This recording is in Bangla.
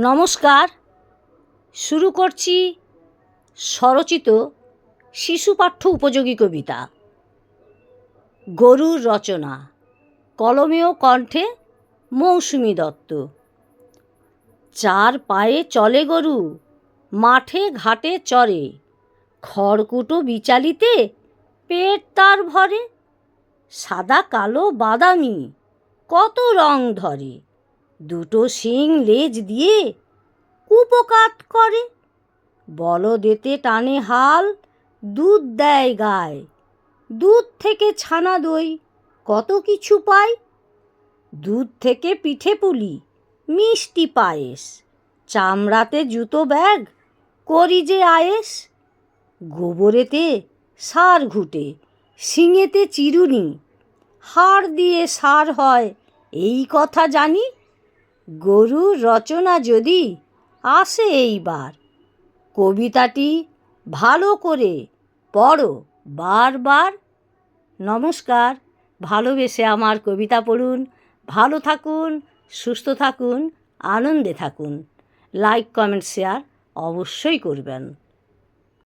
নমস্কার। শুরু করছি স্বরচিত শিশু পাঠ্য উপযোগী কবিতা। গরুর রচনা কলমেও কণ্ঠে মৌসুমি দত্ত। চার পায়ে চলে গরু, মাঠে ঘাটে চরে। খড়কুটো বিচালিতে, পেট তার ভরে। সাদা কালো বাদামি, কত রং ধরে। দুটো শিং লেজ দিয়ে কুপকাত করে। বলদেতে টানে হাল, দুধ দেয় গায়ে। দুধ থেকে ছানা দই, কত কিছু পাই? দুধ থেকে পিঠে পুলি, মিষ্টি পায়েস। চামড়াতে জুতো ব্যাগ, করি যে আয়েস। গোবরেতে সার ঘুটে, শিঙেতে চিরুনি। হাড় দিয়ে সার হয়, এই কথা জানি? গরুর রচনা যদি আসে এইবার, কবিতাটি ভালো করে পড়ো বারবার। নমস্কার, ভালোবেসে আমার কবিতা পড়ুন, ভালো থাকুন, সুস্থ থাকুন, আনন্দে থাকুন। লাইক, কমেন্ট, শেয়ার অবশ্যই করবেন।